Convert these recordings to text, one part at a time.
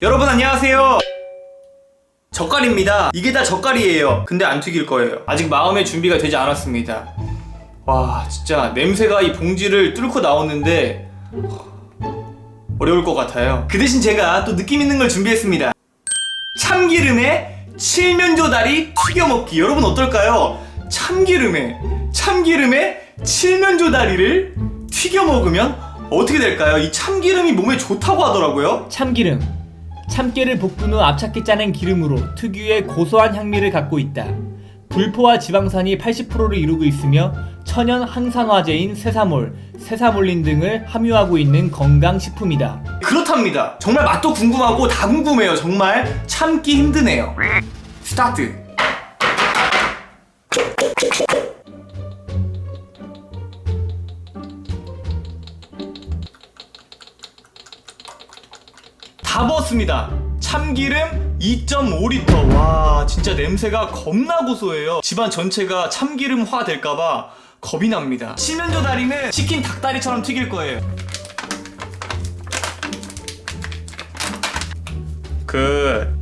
여러분 안녕하세요. 젓갈입니다. 이게 다 젓갈이에요. 근데 안 튀길 거예요. 아직 마음의 준비가 되지 않았습니다. 와, 진짜 냄새가 이 봉지를 뚫고 나오는데 어려울 것 같아요. 그 대신 제가 또 느낌 있는 걸 준비했습니다. 참기름에 칠면조 다리 튀겨 먹기. 여러분 어떨까요? 참기름에 참기름에 칠면조 다리를 튀겨 먹으면 어떻게 될까요? 이 참기름이 몸에 좋다고 하더라고요. 참기름. 참깨를 볶은 후 앞차게 짜낸 기름으로 특유의 고소한 향미를 갖고 있다. 불포화 지방산이 80%를 이루고 있으며 천연 항산화제인 세사몰, 세사몰린 등을 함유하고 있는 건강식품이다. 그렇답니다. 정말 맛도 궁금하고 다 궁금해요. 정말 참기 힘드네요. 스타트. 다 부었습니다. 참기름 2.5리터. 와, 진짜 냄새가 겁나 고소해요. 집안 전체가 참기름화 될까봐 겁이 납니다. 칠면조 다리는 치킨 닭다리처럼 튀길 거예요. 그.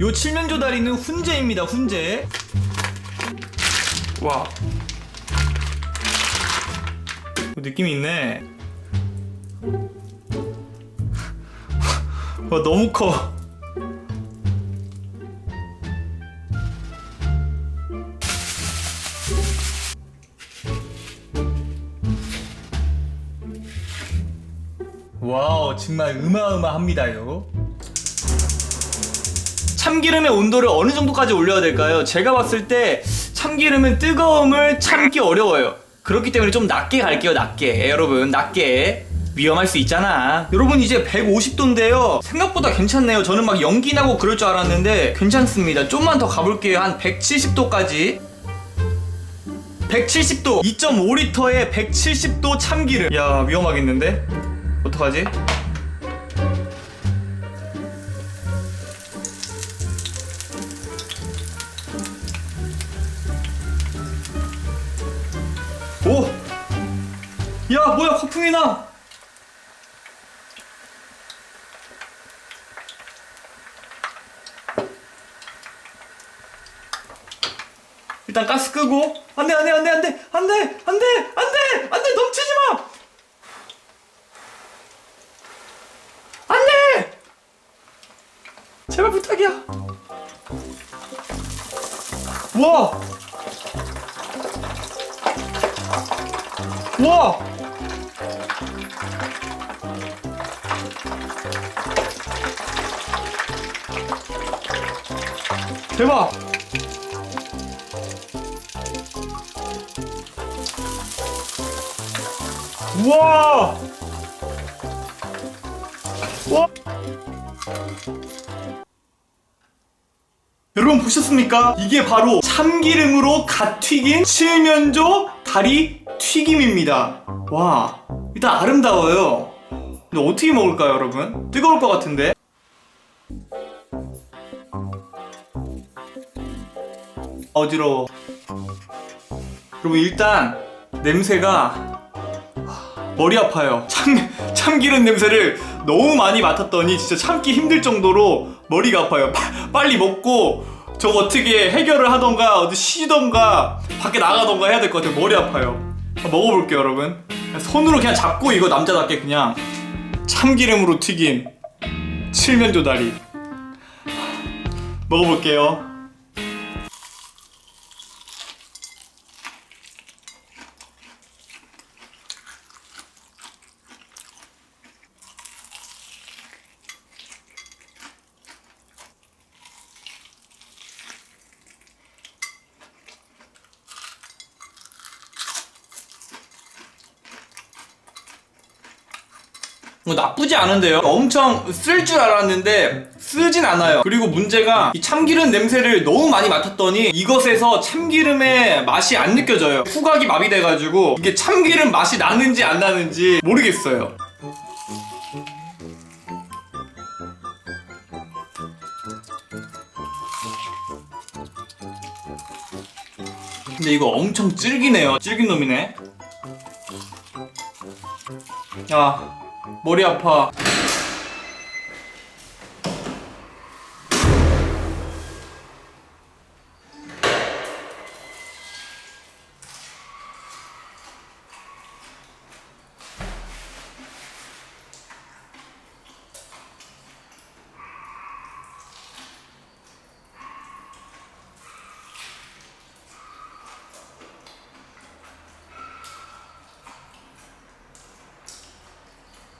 요 칠면조 다리는 훈제입니다. 훈제. 와. 느낌이 있네. 와 너무 커. 와우 정말 으마으마합니다요. 참기름의 온도를 어느 정도까지 올려야 될까요? 제가 봤을 때 참기름은 뜨거움을 참기 어려워요. 그렇기 때문에 좀 낮게 갈게요, 낮게. 여러분, 낮게. 위험할 수 있잖아. 여러분, 이제 150도인데요. 생각보다 괜찮네요. 저는 막 연기 나고 그럴 줄 알았는데 괜찮습니다. 좀만 더 가볼게요. 한 170도까지. 170도! 2.5리터에 170도 참기름. 야, 위험하겠는데? 어떡하지? 오! 야, 뭐야, 거품이 나! 일단 가스 끄고. 안돼 안돼 안돼 안돼 안돼 안돼 안돼 안돼 넘치지 마! 안돼! 제발 부탁이야. 와! 와! 대박! 우와! 와! 여러분 보셨습니까? 이게 바로 참기름으로 갓 튀긴 칠면조 다리 튀김입니다. 와, 일단 아름다워요. 근데 어떻게 먹을까요, 여러분? 뜨거울 것 같은데? 어지러워. 여러분 일단 냄새가 머리 아파요. 참, 참기름 냄새를 너무 많이 맡았더니 진짜 참기 힘들 정도로 머리가 아파요. 파- 빨리 먹고 저거 어떻게 해결을 하던가 어디 쉬던가 밖에 나가던가 해야 될 것 같아요. 머리 아파요. 먹어볼게요, 여러분. 손으로 그냥 잡고 이거 남자답게 그냥 참기름으로 튀긴 칠면조 다리 먹어볼게요. 뭐 나쁘지 않은데요. 엄청 쓸 줄 알았는데 쓰진 않아요. 그리고 문제가 이 참기름 냄새를 너무 많이 맡았더니 이것에서 참기름의 맛이 안 느껴져요. 후각이 마비돼가지고 이게 참기름 맛이 나는지 안 나는지 모르겠어요. 근데 이거 엄청 질기네요. 질긴 놈이네. 아 머리 아파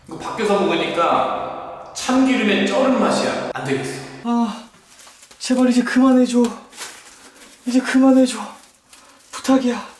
이거 밖에서 먹으니까 참기름의 쩔은 맛이야. 안 되겠어. 아, 제발 이제 그만해줘. 이제 그만해줘. 부탁이야.